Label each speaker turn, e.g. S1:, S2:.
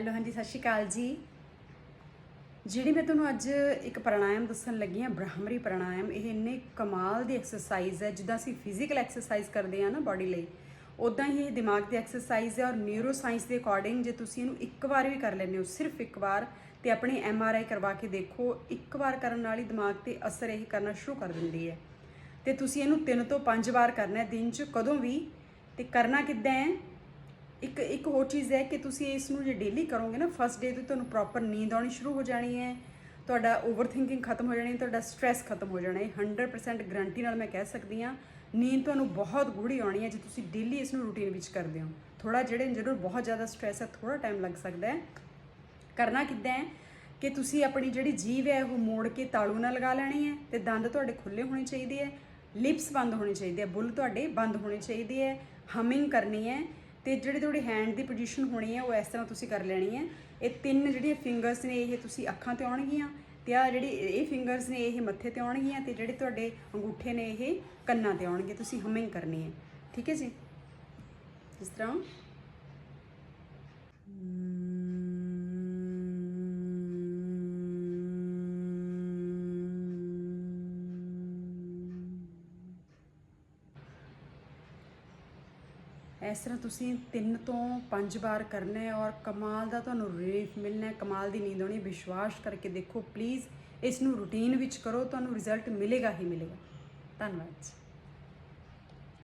S1: Hello, ਹਾਂਜੀ, ਸਤਿ ਸ਼੍ਰੀ ਅਕਾਲ ਜੀ। ਜਿਹੜੀ ਮੈਂ ਤੁਹਾਨੂੰ ਅੱਜ ਇੱਕ ਪ੍ਰਾਣਾਯਾਮ ਦੱਸਣ ਲੱਗੀ ਹਾਂ, ਬ੍ਰਾਹਮਰੀ ਪ੍ਰਾਣਾਯਾਮ, ਇਹ ਇੰਨੇ ਕਮਾਲ ਦੀ ਐਕਸਰਸਾਈਜ਼ ਹੈ, ਜਿੱਦਾਂ ਅਸੀਂ ਫਿਜ਼ੀਕਲ ਐਕਸਰਸਾਈਜ਼ ਕਰਦੇ ਹਾਂ ਨਾ ਬਾਡੀ ਲਈ ਉਦਾਂ ਹੀ ਇਹ ਦਿਮਾਗ ਦੀ ਐਕਸਰਸਾਈਜ਼ ਹੈ ਔਰ ਨਿਊਰੋ ਸਾਇੰਸ ਦੇ ਅਕੋਰਡਿੰਗ ਜੇ ਤੁਸੀਂ ਇਹਨੂੰ ਇੱਕ ਵਾਰ ਵੀ ਕਰ ਲੈਂਦੇ ਹੋ, ਸਿਰਫ ਇੱਕ ਵਾਰ, ਤੇ ਆਪਣੀ ਐਮ ਆਰ ਆਈ ਕਰਵਾ ਕੇ ਦੇਖੋ, ਇੱਕ ਵਾਰ ਕਰਨ ਨਾਲ ਹੀ ਦਿਮਾਗ ਤੇ ਅਸਰ ਇਹ ਕਰਨਾ ਸ਼ੁਰੂ ਕਰ ਦਿੰਦੀ ਹੈ। ਤੇ ਤੁਸੀਂ ਇਹਨੂੰ ਤਿੰਨ ਤੋਂ ਪੰਜ ਵਾਰ ਕਰਨਾ ਹੈ ਦਿਨ 'ਚ, ਕਦੋਂ ਵੀ, ਤੇ ਕਰਨਾ ਕਿੱਦਾਂ ਹੈ? ਇੱਕ ਇੱਕ ਹੋਰ ਚੀਜ਼ ਹੈ ਕਿ ਤੁਸੀਂ ਇਸ ਨੂੰ ਜੇ ਡੇਲੀ ਕਰੋਗੇ ਨਾ ਫਸਟ ਡੇ ਤੋਂ ਤੁਹਾਨੂੰ ਪ੍ਰੋਪਰ ਨੀਂਦ ਆਉਣੀ ਸ਼ੁਰੂ ਹੋ ਜਾਣੀ ਹੈ, ਤੁਹਾਡਾ ਓਵਰ ਥਿੰਕਿੰਗ ਖਤਮ ਹੋ ਜਾਣੀ ਹੈ, ਤੁਹਾਡਾ ਸਟ्रेस ਖਤਮ ਹੋ ਜਾਣਾ ਹੈ। 100% ਗਰੰਟੀ ਨਾਲ ਮੈਂ ਕਹਿ ਸਕਦੀ ਹਾਂ, ਨੀਂਦ ਤੁਹਾਨੂੰ ਬਹੁਤ ਗੂੜੀ ਆਉਣੀ ਹੈ ਜੇ ਤੁਸੀਂ ਡੇਲੀ ਇਸ ਨੂੰ ਰੂਟੀਨ ਵਿੱਚ ਕਰਦੇ ਹੋ। ਥੋੜਾ ਜਿਹੜੇ ਜਦੋਂ ਬਹੁਤ ਜ਼ਿਆਦਾ ਸਟ्रेस ਹੈ ਥੋੜਾ ਟਾਈਮ ਲੱਗ ਸਕਦਾ ਹੈ। ਕਰਨਾ ਕਿੱਦਾਂ ਹੈ ਕਿ ਤੁਸੀਂ ਆਪਣੀ ਜਿਹੜੀ ਜੀਵ ਹੈ, ਉਹ ਮੋੜ ਕੇ ਤਾਲੂ ਨਾਲ ਲਗਾ ਲੈਣੀ ਹੈ ਤੇ ਦੰਦ ਤੁਹਾਡੇ ਖੁੱਲੇ ਹੋਣੇ ਚਾਹੀਦੇ ਹੈ ਲਿਪਸ ਬੰਦ ਹੋਣੇ ਚਾਹੀਦੇ ਹੈ, ਬੁੱਲ ਤੁਹਾਡੇ ਬੰਦ ਹੋਣੇ ਚਾਹੀਦੇ ਹੈ ਹਮਿੰਗ ਕਰਨੀ ਹੈ ਤੇ ਜਿਹੜੀ ਤੁਹਾਡੀ ਹੈਂਡ ਦੀ ਪੋਜੀਸ਼ਨ ਹੋਣੀ ਹੈ, ਉਹ ਇਸ ਤਰ੍ਹਾਂ ਤੁਸੀਂ ਕਰ ਲੈਣੀ ਹੈ। ਇਹ ਤਿੰਨ ਜਿਹੜੀਆਂ ਫਿੰਗਰਸ ਨੇ, ਇਹ ਤੁਸੀਂ ਅੱਖਾਂ ਤੇ ਆਉਣਗੀਆਂ ਤੇ ਆ ਜਿਹੜੀ ਇਹ ਫਿੰਗਰਸ ਨੇ, ਇਹ ਮੱਥੇ ਤੇ ਆਉਣਗੀਆਂ ਤੇ ਜਿਹੜੇ ਤੁਹਾਡੇ ਅੰਗੂਠੇ ਨੇ, ਇਹ ਕੰਨਾਂ ਤੇ ਆਉਣਗੇ। ਤੁਸੀਂ ਹਮਿੰਗ ਕਰਨੀ ਹੈ। ਠੀਕ ਹੈ ਜੀ? ਇਸ ਤਰ੍ਹਾਂ ਇਸ ਤਰ੍ਹਾਂ ਤੁਸੀਂ ਤਿੰਨ ਤੋਂ ਪੰਜ ਵਾਰ ਕਰਨਾ ਹੈ ਔਰ ਕਮਾਲ ਦਾ ਤੁਹਾਨੂੰ ਰਿਲੀਫ ਮਿਲਣਾ ਹੈ, ਕਮਾਲ ਦੀ ਨੀਂਦ ਆਉਣੀ ਵਿਸ਼ਵਾਸ ਕਰਕੇ ਦੇਖੋ ਪਲੀਜ਼ ਇਸ ਨੂੰ ਰੂਟੀਨ ਵਿੱਚ ਕਰੋ, ਤੁਹਾਨੂੰ ਰਿਜ਼ਲਟ ਮਿਲੇਗਾ ਹੀ ਮਿਲੇਗਾ। ਧੰਨਵਾਦ ਜੀ।